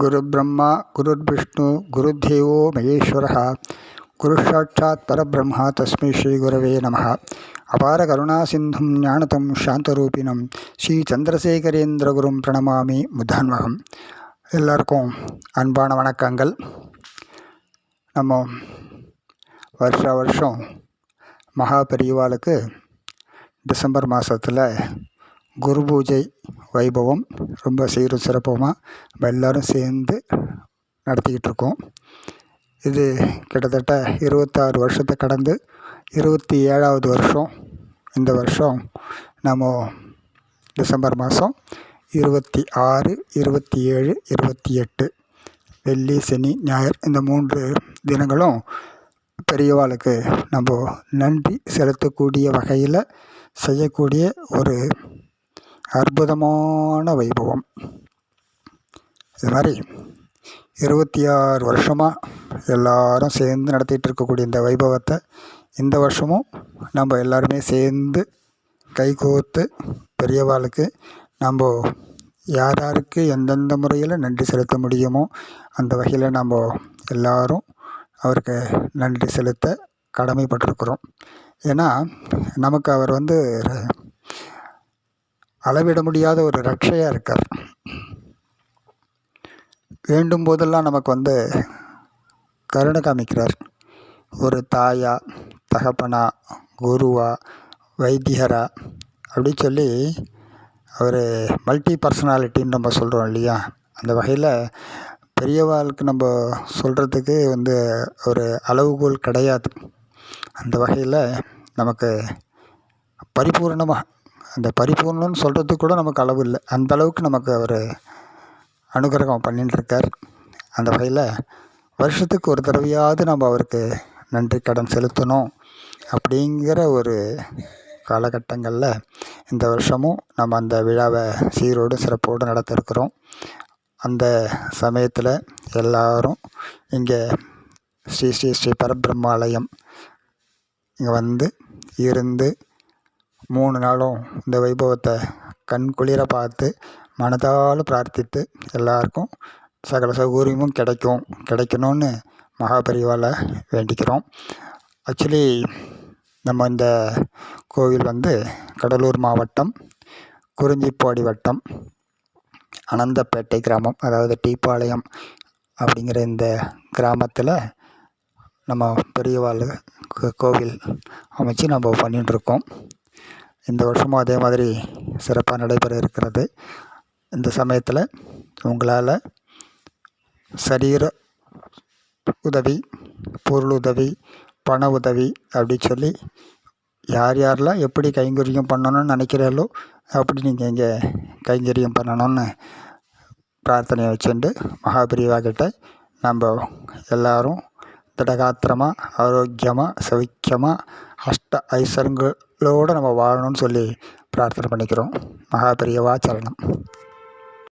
गुरुब्रह्मा गुरुर्विष्णु गुरुदेवो महेश्वरः गुरुसाक्षात् परब्रह्म तस्मै श्रीगुरवे நமः அபார கருணாசிந்தும் ஞானதம் சாந்தரூபிணம் ஸ்ரீ சந்திரசேகரேந்திரகுரும் பிரணமாமி முதான்மகம் எல்லாருக்கும் அன்பான வணக்கங்கள் நம்ம வருஷ வருஷம் மகா பெரியவாளுக்கு டிசம்பர் மாதத்தில் குரு பூஜை வைபவம் ரொம்ப சீரும் சிறப்புமாக நம்ம எல்லோரும் சேர்ந்து நடத்திக்கிட்டு இருக்கோம். இது கிட்டத்தட்ட இருபத்தாறு வருஷத்தை கடந்து இருபத்தி ஏழாவது வருஷம். இந்த வருஷம் நம்ம டிசம்பர் மாதம் இருபத்தி ஆறு இருபத்தி ஏழு இருபத்தி எட்டு வெள்ளி சனி ஞாயிறு இந்த மூன்று தினங்களும் பெரியவாளுக்கு நம்ம நன்றி செலுத்தக்கூடிய வகையில் செய்யக்கூடிய ஒரு அற்புதமான வைபவம். இது மாதிரி இருபத்தி ஆறு வருஷமாக எல்லாரும் சேர்ந்து நடத்திட்டு இருக்கக்கூடிய இந்த வைபவத்தை இந்த வருஷமும் நம்ம எல்லாருமே சேர்ந்து கைகோர்த்து பெரியவாளுக்கு நம்ம யார் யாருக்கு எந்தெந்த முறையில் நன்றி செலுத்த முடியுமோ அந்த வகையில் நம்ம எல்லாரும் அவருக்கு நன்றி செலுத்த கடமைப்பட்டிருக்கிறோம். ஏன்னா நமக்கு அவர் வந்து அளவிட முடியாத ஒரு ரட்சையாக இருக்கார். வேண்டும் போதெல்லாம் நமக்கு வந்து கருணை காமிக்கிறார். ஒரு தாயா தகப்பனா குருவா வைத்தியரா அப்படி சொல்லி அவர் மல்டி பர்சனாலிட்டின்னு நம்ம சொல்கிறோம் இல்லையா? அந்த வகையில் பெரியவாளுக்கு நம்ம சொல்கிறதுக்கு வந்து ஒரு அளவுகோல் கிடையாது. அந்த வகையில் நமக்கு பரிபூர்ணமாக அந்த பரிபூர்ணம்னு சொல்கிறதுக்கு கூட நமக்கு அளவு இல்லை. அந்த அளவுக்கு நமக்கு அவர் அனுகிரகம் பண்ணிட்டுருக்கார். அந்த வகையில் வருஷத்துக்கு ஒரு தடவையாவது நம்ம அவருக்கு நன்றி கடன் செலுத்தணும் அப்படிங்கிற ஒரு காலகட்டங்களில் இந்த வருஷமும் நம்ம அந்த விழாவை சீரோடு சிறப்போடு நடத்திருக்கிறோம். அந்த சமயத்தில் எல்லாரும் இங்கே ஸ்ரீ ஸ்ரீ ஸ்ரீ பரபிரம்மாலயம் இங்கே வந்து இருந்து மூணு நாளும் இந்த வைபவத்தை கண் குளிர பார்த்து மனதால் பிரார்த்தித்து எல்லாருக்கும் சகல சௌகரியமும் கிடைக்கும் கிடைக்கணும்னு மகாபரிவால் வேண்டிக்கிறோம். ஆக்சுவலி நம்ம இந்த கோவில் வந்து கடலூர் மாவட்டம் குறிஞ்சிப்பாடி வட்டம் அனந்தப்பேட்டை கிராமம் அதாவது டீப்பாளையம் அப்படிங்கிற இந்த கிராமத்தில் நம்ம பெரியவாள் கோவில் அமைச்சு நம்ம பண்ணிகிட்ருக்கோம் இந்த வருஷமும் அதே மாதிரி சிறப்பாக நடைபெற இருக்கிறது. இந்த சமயத்தில் உங்களால் சரீர உதவி பொருள் உதவி பண உதவி அப்படின்னு சொல்லி யார் யாரெல்லாம் எப்படி கைங்கரியம் பண்ணணும்னு நினைக்கிறாளோ அப்படி நீங்கள் இங்கே கைங்கரியம் பண்ணணும்னு பிரார்த்தனையை வச்சுட்டு மகாபிரிவா கிட்ட நம்ம எல்லோரும் திடகாத்திரமாக ஆரோக்கியமாக சௌக்கியமாக அஷ்ட ஐஸ்வரங்களோடு நம்ம வாழணும்னு சொல்லி பிரார்த்தனை பண்ணிக்கிறோம். மகாபிரியவா சரணம்.